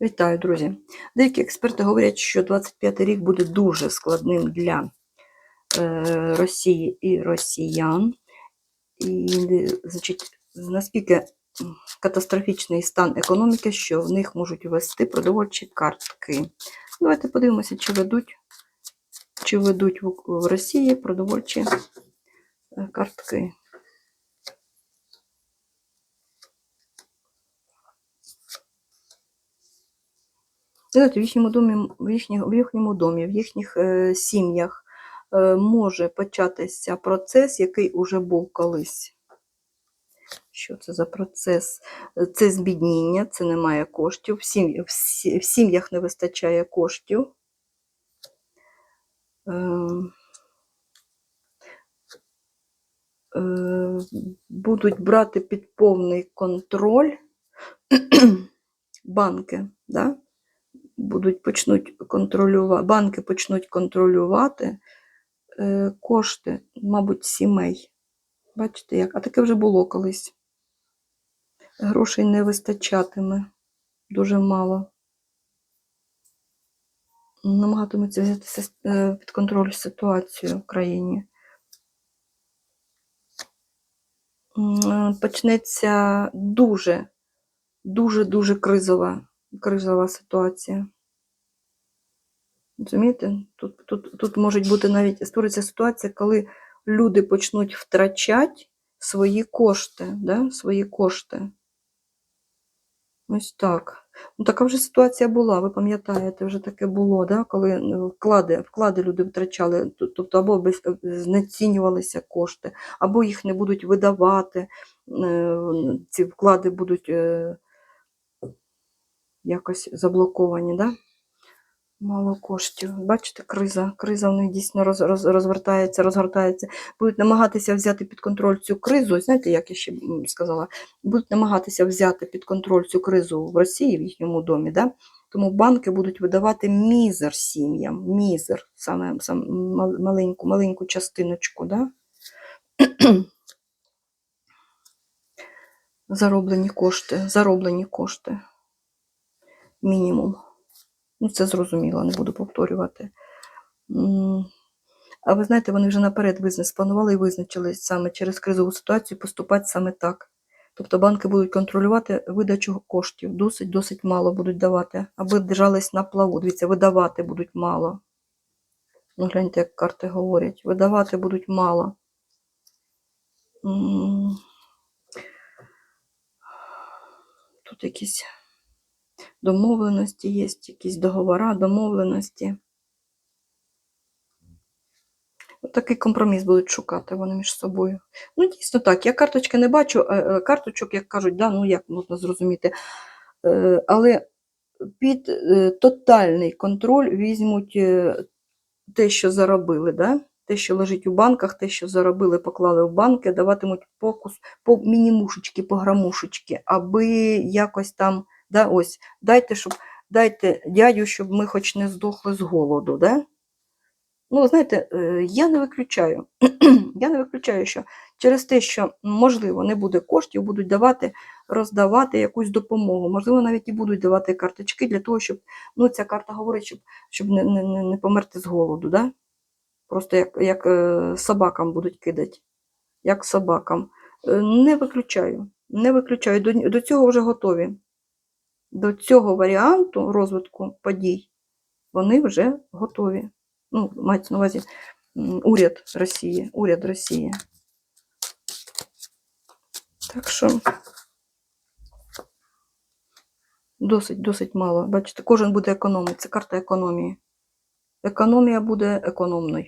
Вітаю, друзі! Деякі експерти говорять, що 25 рік буде дуже складним для е, Росії і росіян. І, значить, наскільки катастрофічний стан економіки, що в них можуть ввести продовольчі картки. Давайте подивимося, чи ведуть, чи ведуть в, в Росії продовольчі е, картки. В їхньому домі, в їхніх, в їхньому домі, в їхніх е, сім'ях е, може початися процес, який уже був колись. Що це за процес? Це збідніння, це немає коштів. В, сім'ї- в сі- в сім'ях не вистачає коштів. Е, е, будуть брати під повний контроль банки, да? Будуть почнуть контролювати, банки почнуть контролювати е, кошти, мабуть, сімей. Бачите як? А таке вже було колись. Грошей не вистачатиме дуже мало. Намагатимуться взяти е, під контроль ситуацію в країні. Е, Почнеться дуже, дуже, дуже кризова, кризова ситуація. Розумієте? Тут, тут, тут може бути навіть створиться ситуація, коли люди почнуть втрачати свої кошти, да? свої кошти. Ось так. Ну, така вже ситуація була, ви пам'ятаєте, вже таке було, да? коли е, вклади, вклади люди втрачали, тобто або е, знецінювалися кошти, або їх не будуть видавати, е, ці вклади будуть якось заблоковані. Да? Мало коштів. Бачите, криза. Криза в них дійсно роз, роз, розвертається, розгортається. Будуть намагатися взяти під контроль цю кризу. Знаєте, як я ще сказала, будуть намагатися взяти під контроль цю кризу в Росії, в їхньому домі. Да? Тому банки будуть видавати мізер сім'ям, мізер, саме, саме маленьку, маленьку частиночку. Да? Зароблені кошти, зароблені кошти. Мінімум. Ну, це зрозуміло, не буду повторювати. А ви знаєте, вони вже наперед бізнес планували і визначились саме через кризову ситуацію поступати саме так. Тобто банки будуть контролювати видачу коштів, досить досить мало будуть давати, аби держались на плаву. Дивіться, видавати будуть мало. Ну, гляньте, як карти говорять. Видавати будуть мало. Тут якісь домовленості є, якісь договори, домовленості. Такий компроміс будуть шукати вони між собою. Ну, дійсно так. Я карточки не бачу, е, е, карточок, як кажуть, да, ну як можна зрозуміти. Е, Але під тотальний контроль візьмуть те, що заробили, да? те, що лежить у банках, те, що заробили, поклали в банки, даватимуть покус по мінімушечки, по грамушечки, аби якось там, да, ось, дайте, щоб, дайте дядю, щоб ми хоч не здохли з голоду. Да? Ну, знаєте, е, я не виключаю, я не виключаю, що через те, що можливо не буде коштів, будуть давати, роздавати якусь допомогу. Можливо, навіть і будуть давати карточки для того, щоб ну, ця карта говорить, щоб, щоб не, не, не- померти з голоду. Да? Просто як, як е, собакам будуть кидати. Як собакам. Е, Не виключаю. Не виключаю. До, до цього вже готові. До цього варіанту розвитку подій вони вже готові. Ну, мається на увазі уряд Росії. Уряд Росії. Так що досить, досить мало. Бачите, кожен буде економити. Це карта економії. Економія буде економною.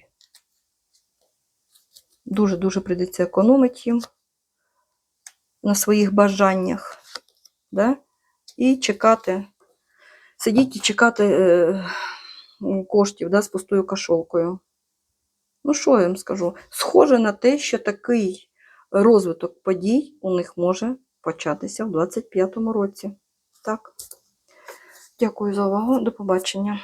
Дуже-дуже прийдеться економити їм на своїх бажаннях. Да? І чекати, сидіти і чекати е, коштів да, з пустою кашолкою. Ну, що я вам скажу? Схоже на те, що такий розвиток подій у них може початися в 25-му році. Так. Дякую за увагу. До побачення.